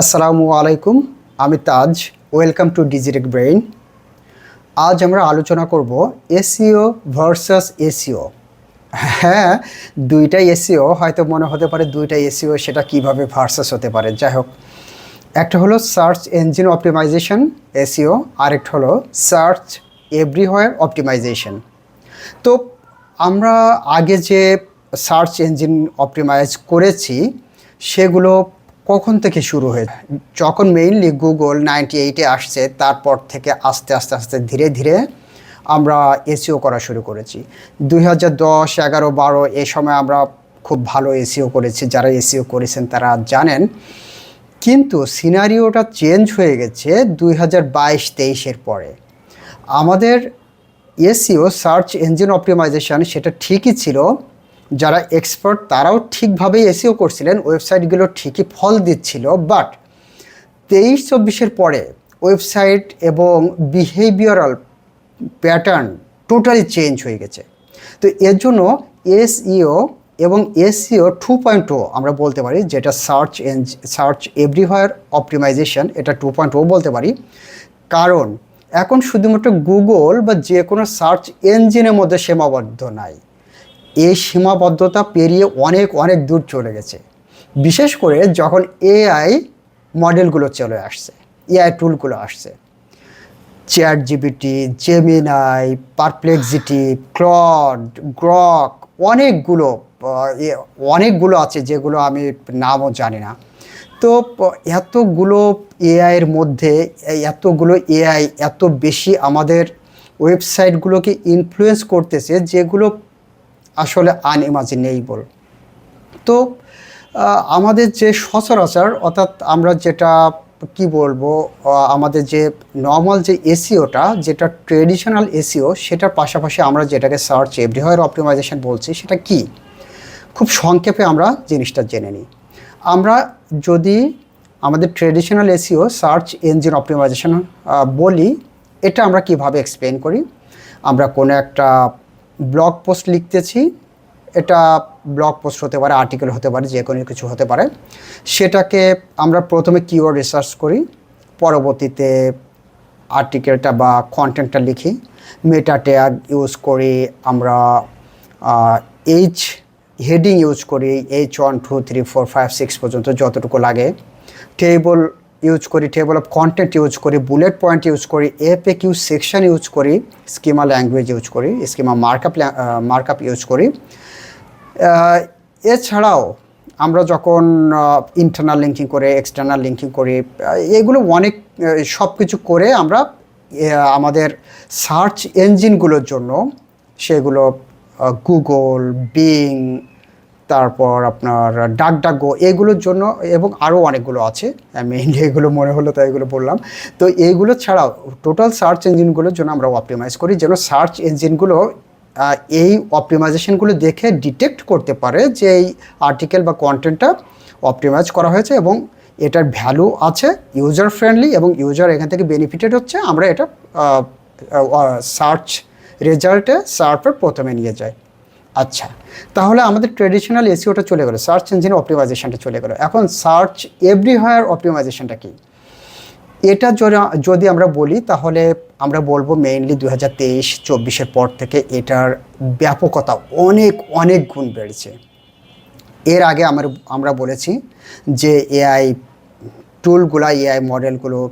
আসসালামু আলাইকুম, আমি Taj, welcome to Digitech brain. আজ আমরা আলোচনা করব এসিও ভার্সাস এসিও হ্যাঁ দুইটাই এসিও হয়তো মনে হতে পারে দুইটাই এসিও সেটা কীভাবে ভার্সাস হতে পারে, যাই হোক। একটা হলো সার্চ ইঞ্জিন অপটিমাইজেশন এসিও আরেকটা হলো সার্চ এভরিহোয়ার অপটিমাইজেশন। তো আমরা আগে যে সার্চ ইঞ্জিন অপটিমাইজ করেছি, সেগুলো কখন থেকে শুরু হয়ে যখন মেইনলি গুগল নাইনটি এইটে আসছে, তারপর থেকে আস্তে আস্তে আস্তে ধীরে ধীরে আমরা এসিও করা শুরু করেছি। দুই হাজার দশ, এগারো, বারো এ সময় আমরা খুব ভালো এসিও করেছি, যারা এসিও করেছেন তারা জানেন। কিন্তু সিনারিওটা চেঞ্জ হয়ে গেছে দুই হাজার বাইশ, তেইশের পরে। আমাদের এসিও, সার্চ ইঞ্জিন অপটিমাইজেশন সেটা ঠিকই ছিল যারা এক্সপার্ট তারাও ঠিকভাবেই এসিও করছিলেন ওয়েবসাইটগুলো ঠিকই ফল দিচ্ছিল বাট তেইশ চব্বিশের পরে ওয়েবসাইট এবং বিহেভিয়ারাল প্যাটার্ন টোটালি চেঞ্জ হয়ে গেছে। তো এর জন্য এসইও এবং এসিও টু পয়েন্ট ও আমরা বলতে পারি, যেটা search engine search everywhere optimization এটা টু পয়েন্ট ও বলতে পারি। কারণ এখন শুধুমাত্র গুগল বা যে কোনো সার্চ ইঞ্জিনের মধ্যে সীমাবদ্ধ নাই। এই সীমাবদ্ধতা পেরিয়ে অনেক অনেক দূর চলে গেছে। বিশেষ করে যখন এআই মডেলগুলো চলে আসছে এআই টুলগুলো আসছে। Chat GPT Gemini Perplexity Claude Grok অনেকগুলো অনেকগুলো আছে যেগুলো আমি নামও জানি না। তো, এতগুলো এআইয়ের মধ্যে, এতগুলো এআই এত বেশি আমাদের ওয়েবসাইটগুলোকে ইনফ্লুয়েন্স করতেছে যেগুলো আসলে আনইমাজিনেবল তো আমাদের যে সচরাচর, অর্থাৎ আমরা যেটা, কি বলব আমাদের যে নর্মাল যে এসিওটা, যেটা ট্রেডিশনাল এসিও, সেটার পাশাপাশি আমরা যেটাকে সার্চ এভরিহয়ার অপটিমাইজেশন বলছি, সেটা কি? খুব সংক্ষেপে আমরা জিনিসটা জেনে নিই। আমরা যদি আমাদের traditional SEO search engine optimization বলি, এটা আমরা কীভাবে এক্সপ্লেন করি? আমরা কোনো একটা ব্লগ পোস্ট লিখতেছি। এটা ব্লগ পোস্ট হতে পারে আর্টিকেল হতে পারে, যে কোনো কিছু হতে পারে। সেটাকে আমরা প্রথমে কিওয়ার্ড রিসার্চ করি, পরবর্তীতে আর্টিকেলটা বা কন্টেন্টটা লিখি মেটা ট্যাগ ইউজ করি, আমরা এইচ হেডিং ইউজ করি H one two three four five six পর্যন্ত যতটুকু লাগে। টেবল ইউজ করি টেবল অফ কন্টেন্ট ইউজ করি বুলেট পয়েন্ট ইউজ করি F A Q section use করি স্কিমা ল্যাঙ্গুয়েজ ইউজ করি স্কিমা মার্কআপ মার্কআপ ইউজ করি। এছাড়াও আমরা যখন ইন্টারনাল লিঙ্কিং করে এক্সটার্নাল লিঙ্কিং করি এগুলো অনেক সব কিছু করে আমরা আমাদের সার্চ ইঞ্জিনগুলোর জন্য, সেগুলো গুগল বিং তারপর আপনার ডাক ডাকগো এগুলোর জন্য এবং আরও অনেকগুলো আছে। মেইনলি এগুলো মনে হলো তাই এগুলো বললাম। তো এইগুলো ছাড়াও টোটাল সার্চ ইঞ্জিনগুলোর জন্য আমরা অপটিমাইজ করি, যেন সার্চ ইঞ্জিনগুলো এই অপটিমাইজেশনগুলো দেখে ডিটেক্ট করতে পারে যে এই আর্টিকেল বা কন্টেন্টটা অপটিমাইজ করা হয়েছে এবং এটার ভ্যালু আছে ইউজার ফ্রেন্ডলি এবং ইউজার এখান থেকে বেনিফিটেড হচ্ছে। আমরা এটা সার্চ রেজাল্টে সার্ফের প্রথমে নিয়ে যাই। আচ্ছা তাহলে আমাদের ট্রেডিশনাল এসিওটা চলে গেলো সার্চ ইঞ্জিন অপটিমাইজেশনটা চলে গেলো। এখন সার্চ এভরিহোয়ার অপটিমাইজেশনটা কী? এটা যদি- আমরা বলি, তাহলে আমরা বলব মেইনলি দু হাজার তেইশ, চব্বিশের পর থেকে এটার ব্যাপকতা অনেক অনেক গুণ বেড়েছে। এর আগে আমার, আমরা বলেছি যে এআই টুলগুলো এআই মডেলগুলো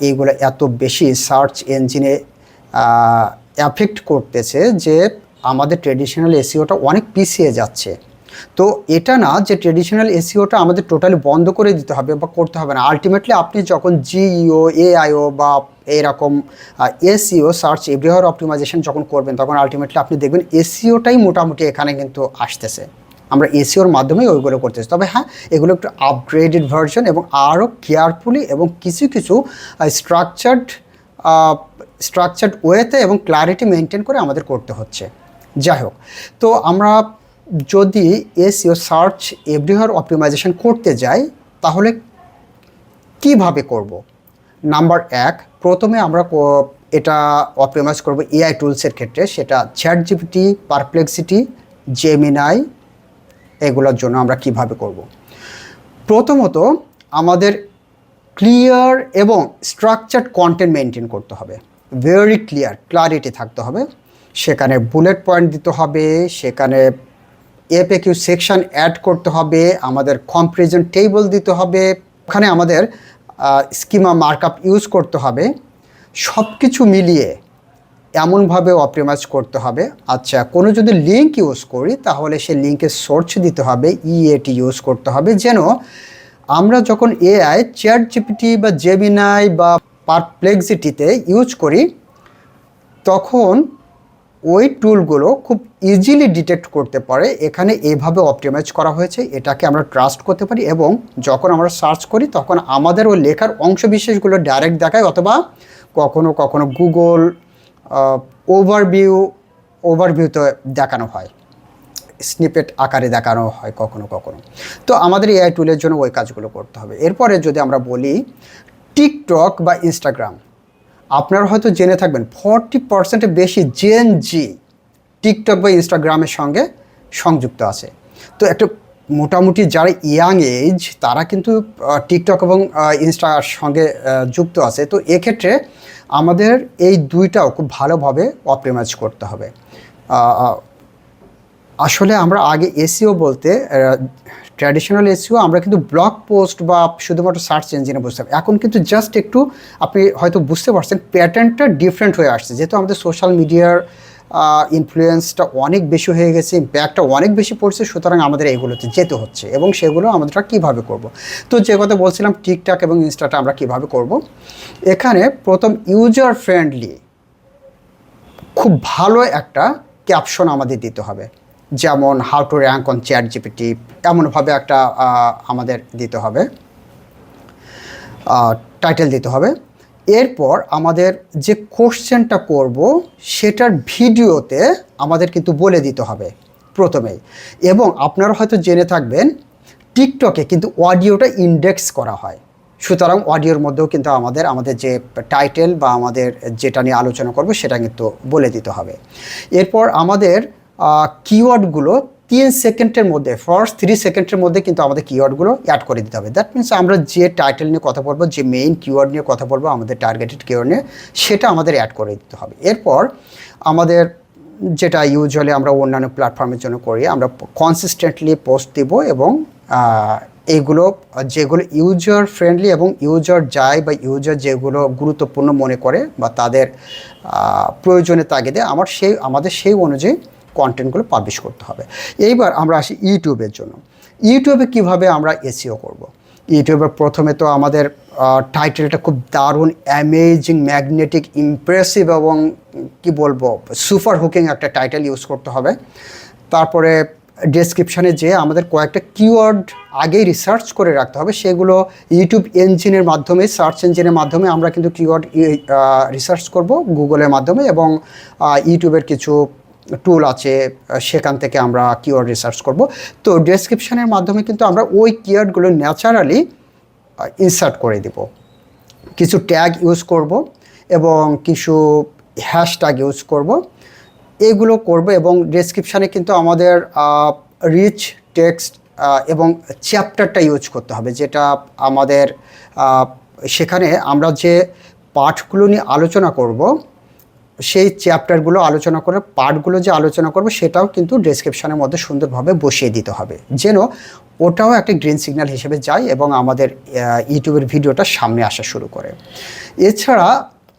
এইগুলো এত বেশি সার্চ ইঞ্জিনে অ্যাফেক্ট করতেছে যে আমাদের ট্রেডিশনাল এসিওটা অনেক পিছিয়ে যাচ্ছে। তো এটা না যে ট্রেডিশনাল এসিওটা আমাদের টোটালি বন্ধ করে দিতে হবে বা করতে হবে না। আলটিমেটলি আপনি যখন জিইও এআইও বা এরকম এসিও সার্চ এভরিহার অপটিমাইজেশন যখন করবেন, তখন আলটিমেটলি আপনি দেখবেন এসিওটাই মোটামুটি এখানে কিন্তু আসতেছে। আমরা এসিওর মাধ্যমেই ওইগুলো করতেছি। তবে হ্যাঁ এগুলো একটু আপগ্রেডেড ভার্সন এবং আরও কেয়ারফুলি এবং কিছু কিছু স্ট্রাকচার্ড স্ট্রাকচার্ড ওয়েতে এবং ক্লারিটি মেনটেন করে আমাদের করতে হচ্ছে। যাই হোক, তো আমরা যদি এসিও সার্চ এভরিহার অপটিমাইজেশন করতে যাই, তাহলে কীভাবে করব? নাম্বার এক, প্রথমে আমরা এটা অপটিমাইজ করব এআই টুলসের ক্ষেত্রে, সেটা চ্যাট জিপিটি পারপ্লেক্সিটি জেমিনাই এগুলোর জন্য আমরা কীভাবে করব? প্রথমত আমাদের ক্লিয়ার এবং স্ট্রাকচার্ড কন্টেন্ট মেনটেন করতে হবে। ভেরি ক্লিয়ার ক্লারিটি থাকতে হবে। সেখানে বুলেট পয়েন্ট দিতে হবে, সেখানে এপে কিউ সেকশন অ্যাড করতে হবে, আমাদের কম্পারিজন টেবল দিতে হবে, ওখানে আমাদের স্কিমা মার্কআপ ইউজ করতে হবে সব কিছু মিলিয়ে এমনভাবে অপ্রিমাইজ করতে হবে। আচ্ছা কোনো যদি লিঙ্ক ইউজ করি, তাহলে সে লিঙ্কের সোর্স দিতে হবে ইএটি ইউজ করতে হবে, যেন আমরা যখন এআই চ্যাট জিপিটি বা জেমিনাই বা পারপ্লেক্সিটিতে ইউজ করি, তখন ওই টুলগুলো খুব ইজিলি ডিটেক্ট করতে পারে। এখানে এইভাবে অপটিমাইজ করা হয়েছে, এটাকে আমরা ট্রাস্ট করতে পারি এবং যখন আমরা সার্চ করি, তখন আমাদের ওই লেখার অংশ বিশেষগুলো ডাইরেক্ট দেখায় অথবা কখনো কখনো গুগল ওভারভিউ ওভারভিউতে দেখানো হয়। স্নিপেট আকারে দেখানো হয় কখনো কখনো। তো আমাদের এআই টুলের জন্য ওই কাজগুলো করতে হবে। এরপরে যদি আমরা বলি টিকটক বা ইনস্টাগ্রাম আপনারা হয়তো জেনে থাকবেন, ফর্টি পার্সেন্টের বেশি জেন জি টিকটক বা ইনস্টাগ্রামের সঙ্গে সংযুক্ত আছে। তো একটা মোটামুটি যারা ইয়াং এজ তারা কিন্তু টিকটক এবং ইনস্টার সঙ্গে যুক্ত আছে। তো এক্ষেত্রে আমাদের এই দুইটাও খুব ভালোভাবে অপ্রেমাইজ করতে হবে। আসলে আমরা আগে এসিও বলতে ট্র্যাডিশনাল এসিও আমরা কিন্তু ব্লগ পোস্ট বা শুধুমাত্র সার্চ ইঞ্জিনে বুঝতাম এখন কিন্তু জাস্ট একটু আপনি হয়তো বুঝতে পারছেন প্যাটার্নটা ডিফারেন্ট হয়ে আসছে। যেহেতু আমাদের সোশ্যাল মিডিয়ার ইনফ্লুয়েন্সটা অনেক বেশি হয়ে গেছে ইম্প্যাক্টটা অনেক বেশি পড়ছে, সুতরাং আমাদের এগুলোতে যেতে হচ্ছে এবং সেগুলো আমরা কীভাবে করব? তো যে কথা বলছিলাম টিকটক এবং ইনস্টাটা আমরা কীভাবে করব? এখানে প্রথম ইউজার ফ্রেন্ডলি খুব ভালো একটা ক্যাপশন আমাদের দিতে হবে। যেমন how to rank on chat GPT এমনভাবে একটা আমাদের দিতে হবে টাইটেল দিতে হবে। এরপর আমাদের যে কোশ্চেনটা করব, সেটার ভিডিওতে আমাদের কিন্তু বলে দিতে হবে প্রথমেই। এবং আপনারা হয়তো জেনে থাকবেন টিকটকে কিন্তু অডিওটা ইন্ডেক্স করা হয়। সুতরাং অডিওর মধ্যেও কিন্তু আমাদের আমাদের যে টাইটেল বা আমাদের যেটা নিয়ে আলোচনা করব, সেটা কিন্তু বলে দিতে হবে। এরপর আমাদের কিওয়ার্ডগুলো তিন সেকেন্ডের মধ্যে ফার্স্ট থ্রি সেকেন্ডের মধ্যে কিন্তু আমাদের কিওয়ার্ডগুলো অ্যাড করে দিতে হবে। দ্যাট মিনস আমরা যে টাইটেল নিয়ে কথা বলব, যে মেইন কিওয়ার্ড নিয়ে কথা বলব, আমাদের টার্গেটেড কিওয়ার্ড নিয়ে, সেটা আমাদের অ্যাড করে দিতে হবে। এরপর আমাদের যেটা ইউজুয়ালি আমরা অন্যান্য প্ল্যাটফর্মের জন্য করি, আমরা কনসিস্টেন্টলি পোস্ট দিব এবং এগুলো, যেগুলো ইউজার ফ্রেন্ডলি এবং ইউজার যায় বা ইউজার যেগুলো গুরুত্বপূর্ণ মনে করে বা তাদের প্রয়োজনে তাগিদে, আমার সেই, আমাদের সেই অনুযায়ী কন্টেন্টগুলো পাবলিশ করতে হবে। এইবার আমরা আসি ইউটিউবের জন্য। ইউটিউবে কীভাবে আমরা এসিও করব। ইউটিউবে প্রথমে তো আমাদের টাইটেলটা খুব দারুণ অ্যামেজিং ম্যাগনেটিক ইমপ্রেসিভ এবং, কি বলব সুপার হুকিং একটা টাইটেল ইউজ করতে হবে। তারপরে ডেসক্রিপশানে যে আমাদের কয়েকটা কিওয়ার্ড আগেই রিসার্চ করে রাখতে হবে। সেগুলো ইউটিউব ইঞ্জিনের মাধ্যমে সার্চ ইঞ্জিনের মাধ্যমে আমরা কিন্তু কিওয়ার্ড রিসার্চ করব গুগলের মাধ্যমে এবং ইউটিউবের কিছু টুল আছে সেখান থেকে আমরা কিওয়ার্ড রিসার্চ করব। তো ডেসক্রিপশানের মাধ্যমে কিন্তু আমরা ওই কিওয়ার্ডগুলো ন্যাচারালি ইনসার্ট করে দিব। কিছু ট্যাগ ইউজ করব এবং কিছু হ্যাশট্যাগ ইউজ করব। এগুলো করব এবং ডেসক্রিপশানে কিন্তু আমাদের রিচ টেক্সট এবং চ্যাপ্টারটা ইউজ করতে হবে। যেটা আমাদের সেখানে আমরা যে পাঠগুলো নিয়ে আলোচনা করব সেই চ্যাপ্টারগুলো আলোচনা করে পার্টগুলো যে আলোচনা করব, সেটাও কিন্তু ডেসক্রিপশনের মধ্যে সুন্দরভাবে বসিয়ে দিতে হবে। যেন ওটাও একটা গ্রিন সিগন্যাল হিসেবে যায় এবং আমাদের ইউটিউবের ভিডিওটা সামনে আসা শুরু করে। এছাড়া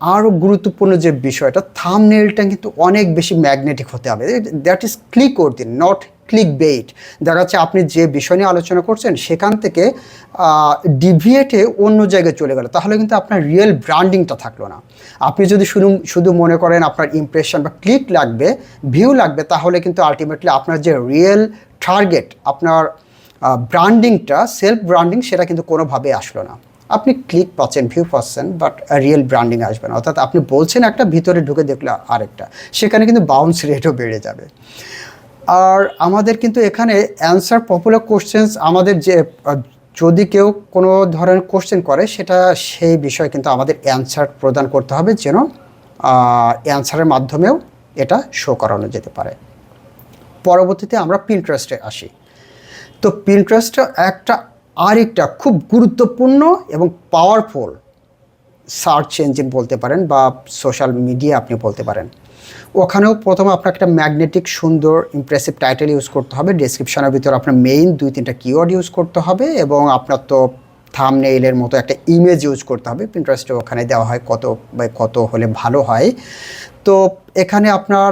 আরও গুরুত্বপূর্ণ যে বিষয়টা থামনেলটা কিন্তু অনেক বেশি ম্যাগনেটিক হতে হবে। দ্যাট ইজ ক্লিক করতে নট ক্লিক বেইট দেখা যাচ্ছে আপনি যে বিষয় নিয়ে আলোচনা করছেন, সেখান থেকে ডিভিয়েটে অন্য জায়গায় চলে গেল। তাহলে কিন্তু আপনার রিয়েল ব্র্যান্ডিংটা থাকল না। আপনি যদি শুধু শুধু মনে করেন আপনার ইমপ্রেশন বা ক্লিক লাগবে ভিউ লাগবে, তাহলে কিন্তু আলটিমেটলি আপনার যে রিয়েল টার্গেট আপনার ব্র্যান্ডিংটা সেলফ ব্র্যান্ডিং সেটা কিন্তু কোনোভাবেই আসলো না। আপনি ক্লিক পাচ্ছেন ভিউ পাচ্ছেন বাট রিয়েল ব্র্যান্ডিং আসবে না। অর্থাৎ আপনি বলছেন একটা, ভিতরে ঢুকে দেখলে আরেকটা। সেখানে কিন্তু বাউন্স রেটও বেড়ে যাবে। আর আমাদের কিন্তু এখানে অ্যান্সার পপুলার কোশ্চেন্স আমাদের যে, যদি কেউ কোনো ধরনের কোশ্চেন করে, সেটা সেই বিষয়ে কিন্তু আমাদের অ্যান্সার প্রদান করতে হবে যেন অ্যান্সারের মাধ্যমেও এটা শো করানো যেতে পারে। পরবর্তীতে আমরা পিন্টারেস্টে আসি। তো পিন্টারেস্টটা একটা আরেকটা খুব গুরুত্বপূর্ণ এবং পাওয়ারফুল সার্চ ইঞ্জিন বলতে পারেন বা সোশ্যাল মিডিয়া আপনি বলতে পারেন। ওখানেও প্রথমে আপনাকে একটা ম্যাগনেটিক সুন্দর ইমপ্রেসিভ টাইটেল ইউজ করতে হবে। ডিসক্রিপশনের ভিতরে আপনার মেইন দুই, তিনটা কিওয়ার্ড ইউজ করতে হবে এবং আপনার তো থামনেইলের মতো একটা ইমেজ ইউজ করতে হবে। প্রিন্টারেস্টে ওখানে দেওয়া হয় কত বা কত হলে ভালো হয়। তো এখানে আপনার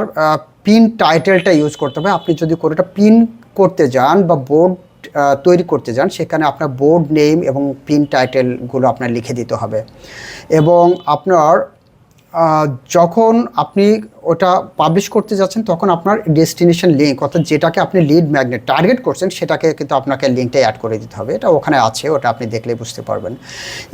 পিন টাইটেলটা ইউজ করতে হবে। আপনি যদি কোনোটা পিন করতে যান বা বোর্ড তৈরি করতে যান, সেখানে আপনার বোর্ড নেম এবং পিন টাইটেলগুলো আপনার লিখে দিতে হবে। এবং আপনার যখন আপনি ওটা পাবলিশ করতে যাচ্ছেন, তখন আপনার ডেস্টিনেশন লিঙ্ক অর্থাৎ যেটাকে আপনি লিড ম্যাগনেট টার্গেট করছেন, সেটাকে কিন্তু আপনাকে লিঙ্কটা অ্যাড করে দিতে হবে। এটা ওখানে আছে, ওটা আপনি দেখলেই বুঝতে পারবেন।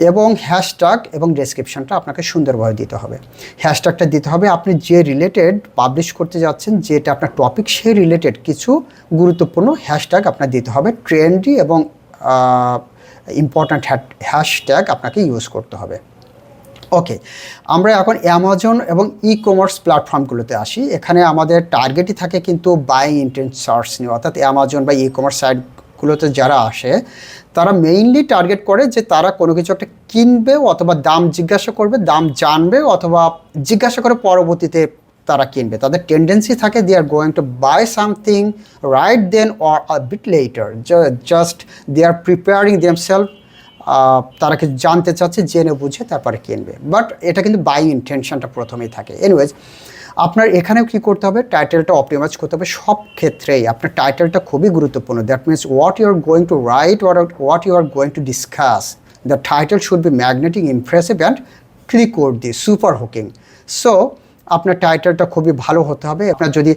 এবং হ্যাশট্যাগ এবং ডেসক্রিপশনটা আপনাকে সুন্দরভাবে দিতে হবে। হ্যাশট্যাগটা দিতে হবে, আপনি যে রিলেটেড পাবলিশ করতে যাচ্ছেন, যেটা আপনার টপিক সেই রিলেটেড কিছু গুরুত্বপূর্ণ হ্যাশট্যাগ আপনার দিতে হবে। ট্রেন্ডি এবং ইম্পর্ট্যান্ট হ্যাশট্যাগ আপনাকে ইউজ করতে হবে। ওকে আমরা এখন অ্যামাজন এবং ই কমার্স প্ল্যাটফর্মগুলোতে আসি। এখানে আমাদের টার্গেটই থাকে কিন্তু বাইং ইন্টেন্ট সার্চ নিয়ে। অর্থাৎ অ্যামাজন বা ই কমার্স সাইটগুলোতে যারা আসে তারা মেইনলি টার্গেট করে যে তারা কোনো কিছু একটা কিনবে অথবা দাম জিজ্ঞাসা করবে দাম জানবে অথবা জিজ্ঞাসা করে পরবর্তীতে তারা কিনবে। তাদের টেন্ডেন্সি থাকে they are going to buy something right then or a bit later just they are preparing themselves ah, তারা কিছু জানতে চাচ্ছে, জেনে বুঝে তারপরে কিনবে বাট এটা কিন্তু বাই ইন্টেনশনটা প্রথমেই থাকে। এনিওয়েজ আপনার এখানেও কি করতে হবে? টাইটেলটা অপটিমাইজ করতে হবে সব ক্ষেত্রেই। আপনার টাইটেলটা খুবই গুরুত্বপূর্ণ। That means what you are going to write what you are going to discuss the title should be magnetic impressive and click worthy super hooking so আপনার টাইটেলটা খুবই ভালো হতে হবে। আপনার যদি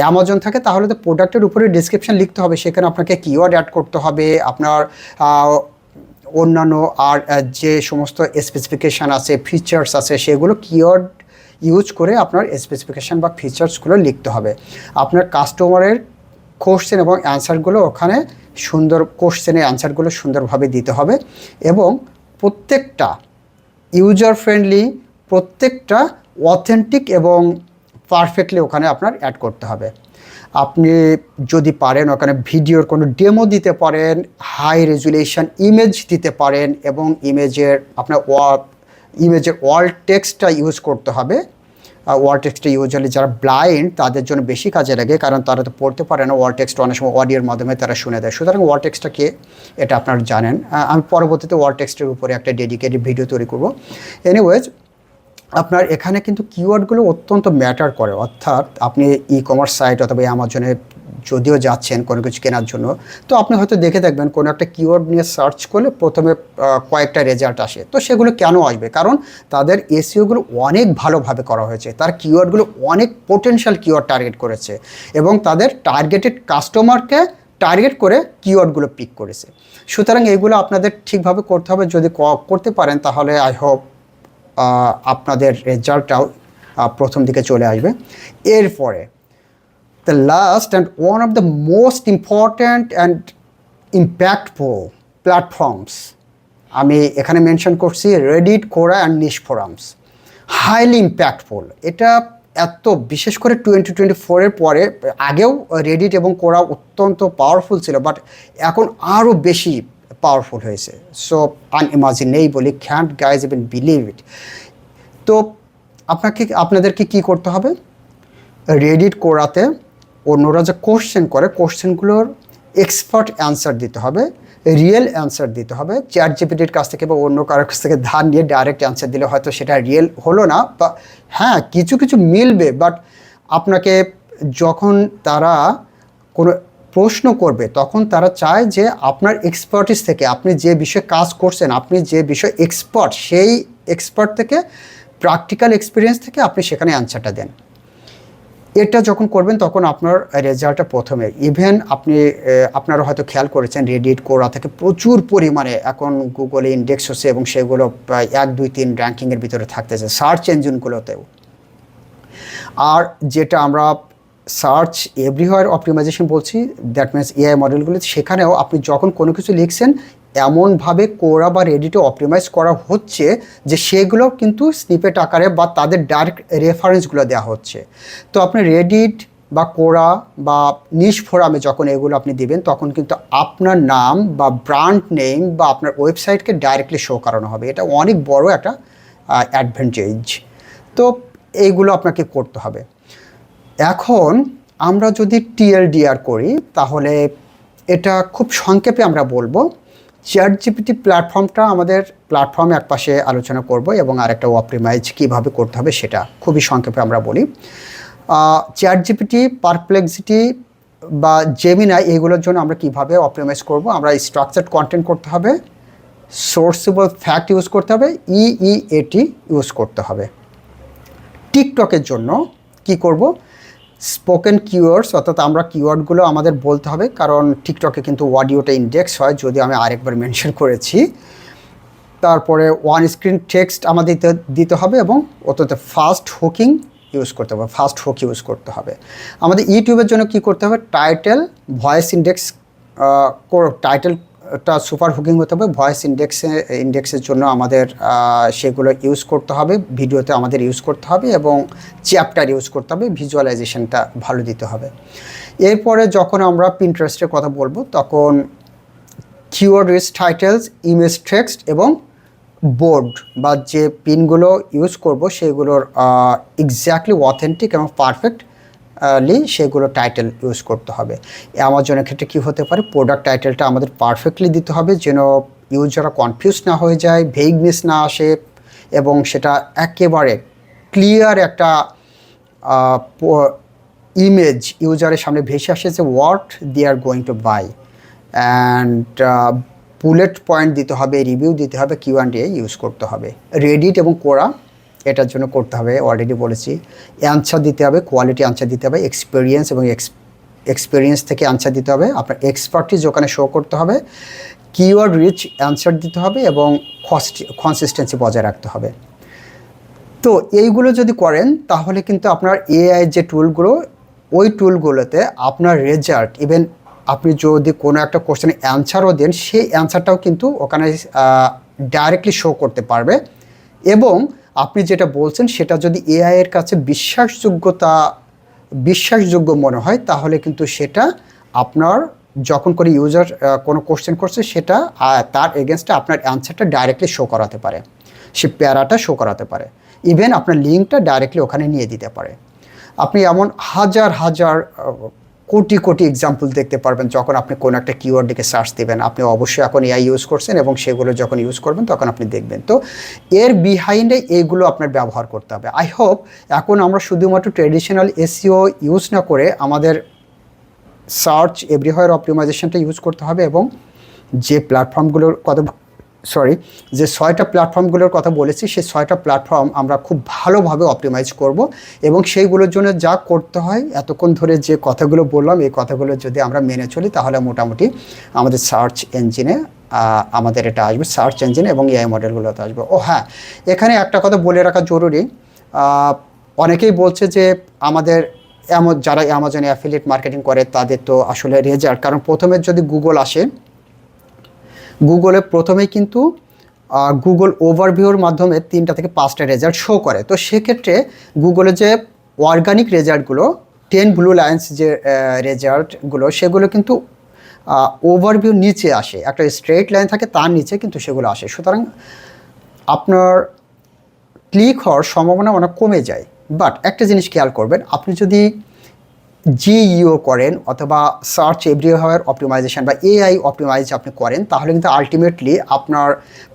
অ্যামাজন থাকে, তাহলে তো প্রোডাক্টের উপরে ডিসক্রিপশন লিখতে হবে। সেখানে আপনাকে কিওয়ার্ড অ্যাড করতে হবে। আপনার অন্যান্য আর যে সমস্ত স্পেসিফিকেশান আছে ফিচার্স আছে, সেগুলো কিওয়ার্ড ইউজ করে আপনার স্পেসিফিকেশান বা ফিচার্সগুলো লিখতে হবে। আপনার কাস্টমারের কোশ্চেন এবং অ্যান্সারগুলো ওখানে সুন্দর কোশ্চেনের অ্যান্সারগুলো সুন্দরভাবে দিতে হবে এবং প্রত্যেকটা ইউজার ফ্রেন্ডলি প্রত্যেকটা অথেন্টিক এবং পারফেক্টলি ওখানে আপনার অ্যাড করতে হবে। আপনি যদি পারেন ওখানে ভিডিওর কোনো ডেমো দিতে পারেন হাই রেজুলেশন ইমেজ দিতে পারেন এবং ইমেজের আপনার ইমেজের ওয়াল টেক্সটটা ইউজ করতে হবে। ওয়াল টেক্সটটা ইউজুয়ালি যারা ব্লাইন্ড তাদের জন্য বেশি কাজে লাগে কারণ তারা তো পড়তে পারে না। ওয়াল টেক্সট অনেক সময় অডিওর মাধ্যমে তারা শুনে দেয়। সুতরাং ওয়াল টেক্সটটা কে? এটা আপনারা জানেন। আমি পরবর্তীতে ওয়াল টেক্সটের উপরে একটা ডেডিকেটেড ভিডিও তৈরি করব। এনিওয়েজ আপনার এখানে কিন্তু কিওয়ার্ডগুলো অত্যন্ত ম্যাটার করে। অর্থাৎ আপনি ই কমার্স সাইট অথবা অ্যামাজনে যদিও যাচ্ছেন কোনো কিছু কেনার জন্য, তো আপনি হয়তো দেখে দেখবেন কোনো একটা কিওয়ার্ড নিয়ে সার্চ করলে প্রথমে কয়েকটা রেজাল্ট আসে। তো সেগুলো কেন আসবে? কারণ তাদের এসিওগুলো অনেক ভালোভাবে করা হয়েছে। তার কিওয়ার্ডগুলো অনেক পোটেনশিয়াল কিওয়ার্ড টার্গেট করেছে এবং তাদের টার্গেটেড কাস্টমারকে টার্গেট করে কিওয়ার্ডগুলো পিক করেছে। সুতরাং এইগুলো আপনাদের ঠিকভাবে করতে হবে। যদি করতে পারেন তাহলে আই হোপ আপনাদের রেজাল্টটাও প্রথম দিকে চলে আসবে। এরপরে the last and one of the most important and impactful platforms আমি এখানে মেনশন করছি Reddit Quora and niche forums highly impactful এটা এত, বিশেষ করে টোয়েন্টি টোয়েন্টি ফোরের পরে, আগেও রেডিট এবং কোরা অত্যন্ত পাওয়ারফুল ছিল বাট এখন আরও বেশি পাওয়ারফুল হয়েছে। So unimaginably can't guys even believe it তো আপনাকে, আপনাদেরকে কি করতে হবে? রেডিট করাতে অন্যরা যে কোশ্চেন করে কোশ্চেনগুলোর এক্সপার্ট অ্যান্সার দিতে হবে রিয়েল অ্যান্সার দিতে হবে। চ্যাট জিপিটির কাছ থেকে বা অন্য কারোর কাছ থেকে ধার নিয়ে ডাইরেক্ট অ্যান্সার দিলে হয়তো সেটা রিয়েল হলো না। বা হ্যাঁ কিছু কিছু মিলবে বাট আপনাকে যখন তারা কোনো প্রশ্ন করবে, তখন তারা চায় যে আপনার এক্সপার্টিস থেকে আপনি যে বিষয়ে কাজ করছেন, আপনি যে বিষয়ে এক্সপার্ট সেই এক্সপার্ট থেকে প্র্যাকটিক্যাল এক্সপিরিয়েন্স থেকে আপনি সেখানে অ্যান্সারটা দেন। এটা যখন করবেন, তখন আপনার রেজাল্টটা প্রথমে ইভেন আপনি আপনারা হয়তো খেয়াল করেছেন রেডিট কোরা থেকে প্রচুর পরিমাণে এখন গুগলে ইন্ডেক্স হচ্ছে এবং সেগুলো প্রায় এক, দুই, তিন র্যাঙ্কিংয়ের ভিতরে থাকতেছে সার্চ ইঞ্জিনগুলোতেও আর যেটা আমরা সার্চ এভরিওয়ার অপটিমাইজেশন বলছি দ্যাট মিনস এআই মডেলগুলো সেখানেও আপনি যখন কোনো কিছু লিখছেন, এমনভাবে কোরা বা রেডিটে অপটিমাইজ করা হচ্ছে যে সেগুলো কিন্তু স্নিপেট আকারে বা তাদের ডাইরেক্ট রেফারেন্সগুলো দেওয়া হচ্ছে। তো আপনি রেডিট বা কোরা বা নিশ ফোরামে যখন এগুলো আপনি দিবেন, তখন কিন্তু আপনার নাম বা ব্র্যান্ড নেম বা আপনার ওয়েবসাইটকে ডাইরেক্টলি শো করানো হবে। এটা অনেক বড় একটা অ্যাডভান্টেজ তো এইগুলো আপনাকে করতে হবে। এখন আমরা যদি টিএলডিআর করি, তাহলে এটা খুব সংক্ষেপে আমরা বলব। চ্যাট জিপিটি প্ল্যাটফর্মটা আমাদের প্ল্যাটফর্মে এক পাশে আলোচনা করব এবং আরেকটা অপ্রিমাইজ কীভাবে করতে হবে সেটা খুবই সংক্ষেপে আমরা বলি। চ্যাট জিপিটি পারপ্লেক্সিটি বা জেমিনা এগুলোর জন্য আমরা কীভাবে অপ্রিমাইজ করব, আমরা স্ট্রাকচার্ড কন্টেন্ট করতে হবে সোর্সেবল ফ্যাক্ট ইউজ করতে হবে ইইএটি ইউজ করতে হবে। টিকটকের জন্য কি করব স্পোকেন কিওয়ার্ডস অর্থাৎ আমরা কিওয়ার্ডগুলো আমাদের বলতে হবে, কারণ টিকটকে কিন্তু অডিওটা ইন্ডেক্স হয়, যদি আমি আরেকবার মেনশন করেছি। তারপরে ওয়ান স্ক্রিন টেক্সট আমাদের দিতে- হবে এবং অত্যন্ত ফাস্ট হুকিং ইউজ করতে হবে ফাস্ট হুক ইউজ করতে হবে। আমাদের ইউটিউবের জন্য কি করতে হবে? টাইটেল ভয়েস ইন্ডেক্স টাইটেলটা সুপার হুকিং হতে হবে, ভয়েস ইন্ডেক্সে ইন্ডেক্সের জন্য আমাদের সেগুলো ইউজ করতে হবে, ভিডিওতে আমাদের ইউজ করতে হবে এবং চ্যাপ্টার ইউজ করতে হবে ভিজুয়ালাইজেশনটা ভালো দিতে হবে। এরপরে যখন আমরা পিন্টারেস্টের কথা বলব, তখন keyword rich titles image text এবং বোর্ড বা যে পিনগুলো ইউজ করব, সেগুলোর এক্স্যাক্টলি অথেন্টিক এবং পারফেক্টলি সেগুলো টাইটেল ইউজ করতে হবে। অ্যামাজনের ক্ষেত্রে কী হতে পারে? প্রোডাক্ট টাইটেলটা আমাদের পারফেক্টলি দিতে হবে যেন ইউজাররা কনফিউজ না হয়ে যায় ভেগনেস না আসে এবং সেটা একেবারে ক্লিয়ার একটা ইমেজ ইউজারের সামনে ভেসে আসে যে what they are going to buy and bullet point দিতে হবে রিভিউ দিতে হবে কিউ অ্যান্ড এ ইউজ করতে হবে। রেডিট এবং কোরা এটার জন্য করতে হবে অলরেডি বলেছি। অ্যান্সার দিতে হবে কোয়ালিটি অ্যান্সার দিতে হবে এক্সপিরিয়েন্স এবং এক্সপিরিয়েন্স থেকে অ্যান্সার দিতে হবে। আপনার এক্সপার্টিজ ওখানে শো করতে হবে কিওয়ার্ড রিচ অ্যান্সার দিতে হবে এবং কনসিস্টেন্সি বজায় রাখতে হবে। তো এইগুলো যদি করেন, তাহলে কিন্তু আপনার এআই যে টুলগুলো ওই টুলগুলোতে আপনার রেজাল্ট ইভেন আপনি যদি কোনো একটা কোশ্চেনে অ্যান্সারও দেন, সেই অ্যান্সারটাও কিন্তু ওখানে ডাইরেক্টলি শো করতে পারবে। এবং আপনি যেটা বলছেন, সেটা যদি এআই এর কাছে বিশ্বাসযোগ্যতা, বিশ্বাসযোগ্য মনে হয়, তাহলে কিন্তু সেটা আপনার যখন করে ইউজার কোনো কোশ্চেন করছে, সেটা তার এগেনস্টে আপনার অ্যান্সারটা ডাইরেক্টলি শো করাতে পারে। সে প্যারাটা শো করাতে পারে। ইভেন আপনার লিঙ্কটা ডাইরেক্টলি ওখানে নিয়ে দিতে পারে। আপনি এমন হাজার হাজার কোটি কোটি এক্সাম্পল দেখতে পারবেন যখন আপনি কোনো একটা কিওয়ার্ড দিকে সার্চ দেবেন। আপনি অবশ্যই এখন এআই ইউজ করছেন এবং সেগুলো যখন ইউজ করবেন তখন আপনি দেখবেন। তো এর বিহাইন্ডে এইগুলো আপনার ব্যবহার করতে হবে। আই হোপ এখন আমরা শুধুমাত্র ট্রেডিশনাল এসিও ইউজ না করে আমাদের সার্চ এভরিহয়ার অপটিমাইজেশনটা ইউজ করতে হবে এবং যে প্ল্যাটফর্মগুলোর কথা সরি যে ছয়টা প্ল্যাটফর্মগুলোর কথা বলেছি, সেই ছয়টা প্ল্যাটফর্ম আমরা খুব ভালোভাবে অপটিমাইজ করব এবং সেইগুলোর জন্য যা করতে হয়, এতক্ষণ ধরে যে কথাগুলো বললাম, এই কথাগুলো যদি আমরা মেনে চলি, তাহলে মোটামুটি আমাদের সার্চ ইঞ্জিনে আমাদের এটা আসবে সার্চ ইঞ্জিনে এবং এআই মডেলগুলোতে আসবে। ও হ্যাঁ এখানে একটা কথা বলে রাখা জরুরি অনেকেই বলছে যে আমাদের এমন, যারা অ্যামাজনে অ্যাফিলিয়েট মার্কেটিং করে, তাদের তো আসলে রেজাল্ট, কারণ প্রথমে যদি গুগল আসে গুগলে প্রথমেই কিন্তু গুগল ওভারভিউর মাধ্যমে তিনটা থেকে পাঁচটা রেজাল্ট শো করে। তো সেক্ষেত্রে গুগলে যে অর্গানিক রেজাল্টগুলো টেন ব্লু লাইন্স যে রেজাল্টগুলো সেগুলো কিন্তু ওভারভিউ নিচে আসে। একটা স্ট্রেট লাইন থাকে, তার নিচে কিন্তু সেগুলো আসে। সুতরাং আপনার ক্লিক হওয়ার সম্ভাবনা অনেক কমে যায়। বাট একটা জিনিস খেয়াল করবেন, আপনি যদি জিইও করেন অথবা সার্চ এভরিওয়ার অপটিমাইজেশন বা এআই অপটিমাইজ আপনি করেন, তাহলে কিন্তু আলটিমেটলি আপনার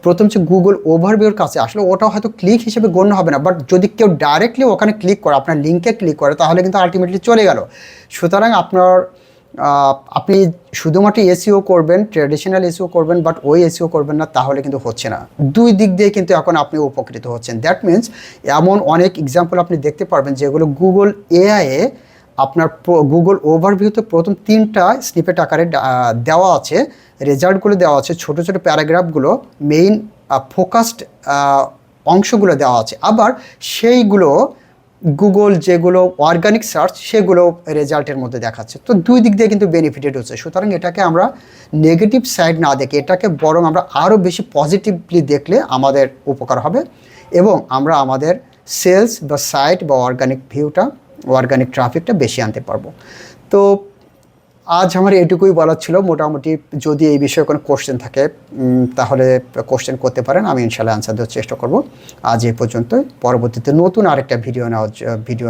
প্রথম যে গুগল ওভারভিউর কাছে আসলে ওটাও হয়তো ক্লিক হিসেবে গণ্য হবে না। বাট যদি কেউ ডাইরেক্টলি ওখানে ক্লিক করে, আপনার লিঙ্কে ক্লিক করে, তাহলে কিন্তু আলটিমেটলি চলে গেল। সুতরাং আপনার আপনি শুধুমাত্র এসিও করবেন ট্রেডিশনাল এসিও করবেন বাট ওই এসিও করবেন না, তাহলে কিন্তু হচ্ছে না। দুই দিক দিয়ে কিন্তু এখন আপনি উপকৃত হচ্ছেন। দ্যাট মিন্স এমন অনেক এক্সাম্পল আপনি দেখতে পারবেন যেগুলো গুগল এআইয়ে আপনার গুগল ওভারভিউতে প্রথম তিনটা স্নিপেট আকারে দেওয়া আছে। রেজাল্টগুলো দেওয়া আছে। ছোট ছোট প্যারাগ্রাফগুলো মেইন ফোকাসড অংশগুলো দেওয়া আছে। আবার সেইগুলো গুগল যেগুলো অর্গানিক সার্চ সেগুলো রেজাল্টের মধ্যে দেখাচ্ছে। তো দুই দিক দিয়ে কিন্তু বেনিফিটেড হচ্ছে। সুতরাং এটাকে আমরা নেগেটিভ সাইড না দেখে, এটাকে বরং আমরা আরও বেশি পজিটিভলি দেখলে আমাদের উপকার হবে। এবং আমরা আমাদের সেলস বা সাইট বা অর্গানিক ভিউটা অর্গানিক ট্রাফিকটা বেশি আনতে পারব। তো আজ আমার এটুকুই বলার ছিল। মোটামুটি যদি এই বিষয়ে কোনো কোশ্চেন থাকে তাহলে কোশ্চেন করতে পারেন। আমি ইনশাল্লাহ আনসার দেওয়ার চেষ্টা করব। আজ এ পর্যন্ত পরবর্তীতে নতুন আরেকটা ভিডিও নেওয়ার ভিডিও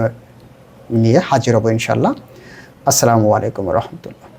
নিয়ে হাজির হব ইনশাল্লাহ আসসালামু আলাইকুম রহমতুল্লাহ।